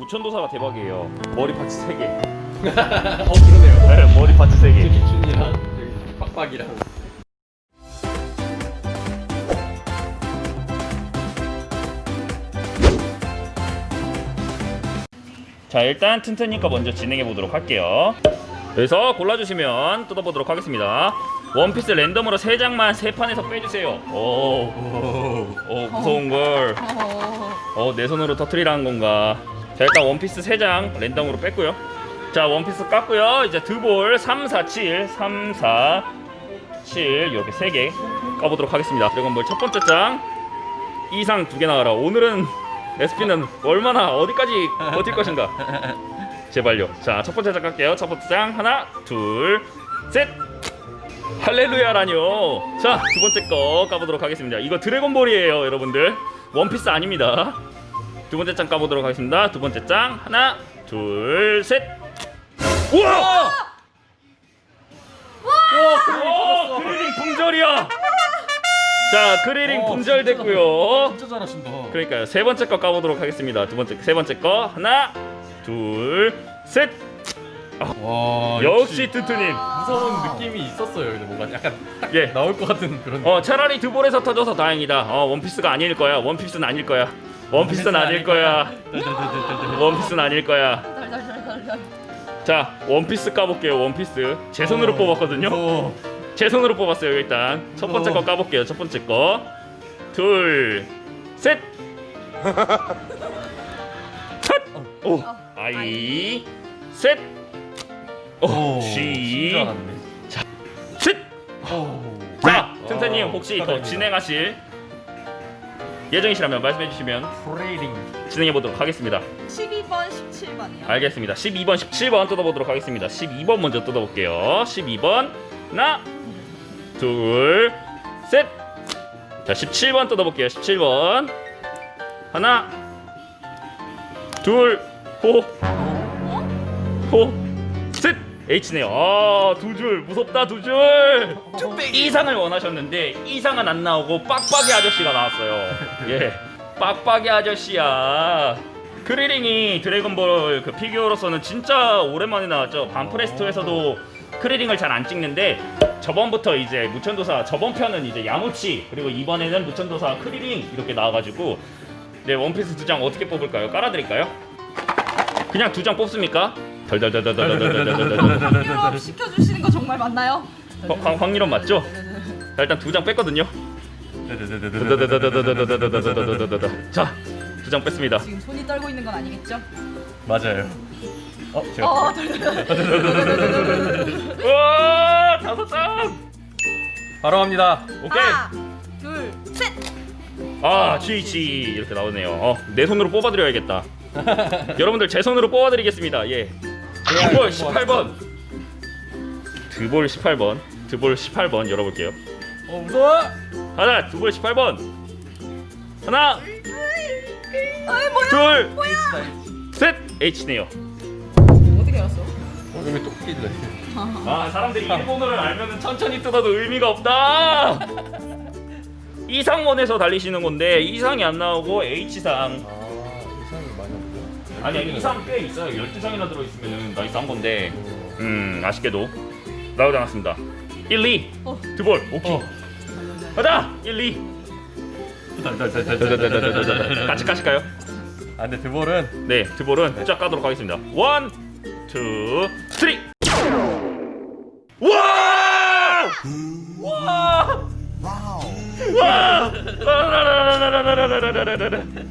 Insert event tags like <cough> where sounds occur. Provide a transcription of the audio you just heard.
무천도사가 대박이에요. 머리 파츠 3개. <laughs> 어 그러네요. 네, 머리 파츠 3개. 기춘이랑 저기 빡빡이랑. 자 일단 튼튼이 거 먼저 진행해 보도록 할게요 그래서 골라주시면 뜯어보도록 하겠습니다 원피스 랜덤으로 3장만 3판에서 빼주세요 오, 오 무서운 걸 어, 내 손으로 터트리라는 건가 자 일단 원피스 3장 랜덤으로 뺐고요. 자 원피스 깠고요. 이제 드볼 3, 4, 7 3, 4, 7 이렇게 3개 까보도록 하겠습니다. 드래곤볼 첫 번째 장. 이상 두 개 나와라. 오늘은 SP는 얼마나 어디까지 버틸 것인가. <laughs> 제발요. 자 첫 번째 장 갈게요. 첫 번째 장 하나 둘셋. 할렐루야라뇨. 자 두 번째 거 까보도록 하겠습니다. 이거 드래곤볼이에요 여러분들. 원피스 아닙니다 두 번째 장 까보도록 하겠습니다. 두 번째 장 하나 둘 셋. 우와! 와! 그리링 품절이야. 자 그리링 품절됐고요. 진짜 잘하신다. 그러니까요. 세 번째 거 까보도록 하겠습니다. 두 번째 세 번째 거 하나 둘 셋. 와 역시 튼튼님. 무서운 느낌이 있었어요. 근데 뭔가 약간 딱 예. 나올 것 같은 그런. 어 차라리 드볼에서 터져서 다행이다. 어 원피스가 아닐 거야. 원피스는 아닐 거야 원피스는 아닐 거야. 원피스는 아닐 거야. 자 원피스 까볼게요 원피스. 제 손으로 뽑았거든요. 어. 제 손으로 뽑았어요 일단. 첫 번째 거 까볼게요 첫 번째 거 둘셋. 오 아이. 셋. 오, 진짜 시, 잘하네. 셋. 오. 자, 튼튼님 어, 혹시 더 축하드립니다. 진행하실 예정이시라면 말씀해 주시면 프레이링. 진행해 보도록 하겠습니다. 12번, 17번이요. 알겠습니다. 12번, 17번 뜯어보도록 하겠습니다. 12번 먼저 뜯어볼게요. 12번 하나, 둘, 셋. 자, 17번 뜯어볼게요. 17번 하나, 둘, 호, 호, 셋. H네요. 아, 두 줄 무섭다 두 줄. 이상을 원하셨는데 이상은 안 나오고 빡빡이 아저씨가 나왔어요. 예, 빡빡이 아저씨야. 크리링이 드래곤볼 그 피규어로서는 진짜 오랜만에 나왔죠. 반프레스토에서도 크리링을 잘 안 찍는데 저번부터 이제 무천도사 저번 편은 이제 야무치 그리고 이번에는 무천도사 크리링 이렇게 나와가지고 네 원피스 두 장 어떻게 뽑을까요? 깔아드릴까요? 그냥 두 장 뽑습니까? 덜덜덜덜덜덜덜덜덜덜 이거 시켜주시는 거 정말 맞나요? 황- 황일원 맞죠? 자 일단 두 장 뺐거든요. 자, 두 장 뺐습니다. 지금 손이 떨고 있는 건 아니겠죠? 맞아요. 어 제가 어, 와, 다섯 장. 바로 갑니다. 오케이. 하나, 둘, 셋. 아, GH 이렇게 나오네요. 어, 내 손으로 뽑아드려야겠다. 여러분들 제 손으로 뽑아드리겠습니다. 예. 드볼 18번. 드볼 18번. 드볼 18번 열어볼게요. 어 무서워. 하나, 드볼 18번. 하나, 아이 뭐야? 둘. 셋. H네요. 어떻게 알았어? 어 여기 또 끼네. 아 사람들이 일본어를 알면 천천히 뜯어도 의미가 없다. <laughs> 이상원에서 달리시는 건데 이상이 안 나오고 H상 아. 아니 아니 이상 꽤 있어요 12장이나 들어있으면 나이스 한 건데 음 아쉽게도 나오지 않았습니다 1, 2 어. 두볼 오케이 어. 가자 1, 2 같이 까실까요? 아 근데 드볼은 네 두볼은 쫙 까도록 하겠습니다 1, 2, 3 와! 와! 와! 라